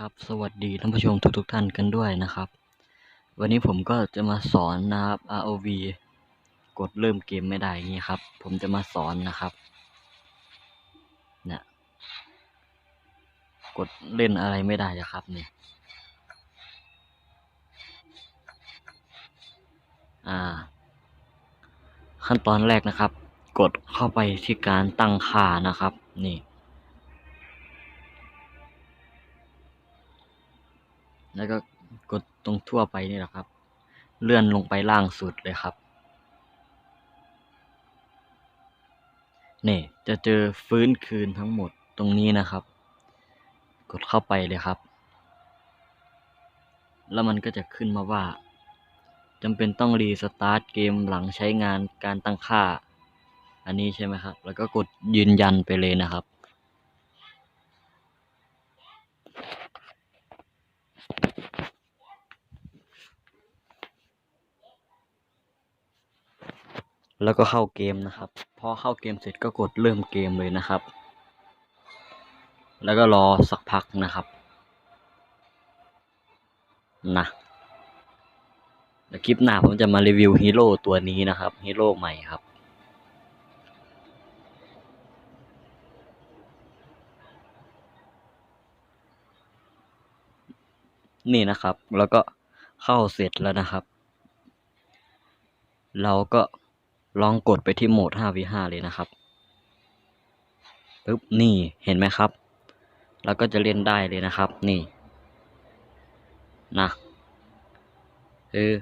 ครับ สวัสดีท่านผู้ชมทุกๆทท่านกันด้วยนะครับ วันนี้ผมก็จะมาสอนนะครับ ROV กดเริ่มเกมไม่ได้อย่างนี้ครับ ผมจะมาสอนนะครับเนี่ยกดเล่นอะไรไม่ได้นะครับเนี่ยอ่า ขั้นตอนแรกนะครับ กดเข้าไปที่การตั้งค่านะครับ นี่ แล้วก็กดตรงทั่วไปนี่แหละครับ เลื่อนลงไปล่างสุดเลยครับนี่จะเจอฟื้นคืนทั้งหมดตรงนี้นะครับ กดเข้าไปเลยครับ แล้วมันก็จะขึ้นมาว่าจำเป็นต้องรีสตาร์ทเกมหลังใช้งานการตั้งค่า อันนี้ใช่ไหมครับ แล้วก็กดยืนยันไปเลยนะครับ แล้วก็เข้าเกมนะครับ พอเข้าเกมเสร็จก็กดเริ่มเกมเลยนะครับ แล้วก็รอสักพักนะครับนะเดี๋ยวคลิปหน้าผมจะมารีวิวฮีโร่ตัวนี้นะครับฮีโร่ใหม่ครับนี่นะครับ แล้วก็เข้าเสร็จแล้วนะครับ เราก็ ลองกดไปที่โหมด 5v5 เลยนะครับปึ๊บนี่เห็นไหมครับ แล้วก็จะเล่นได้เลยนะครับ นี่นะเออ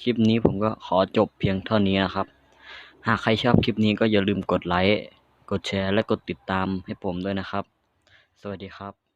คลิปนี้ผมก็ขอจบเพียงเท่านี้นะครับ หากใครชอบคลิปนี้ก็อย่าลืมกดไลค์ กดแชร์ และกดติดตามให้ผมด้วยนะครับ สวัสดีครับ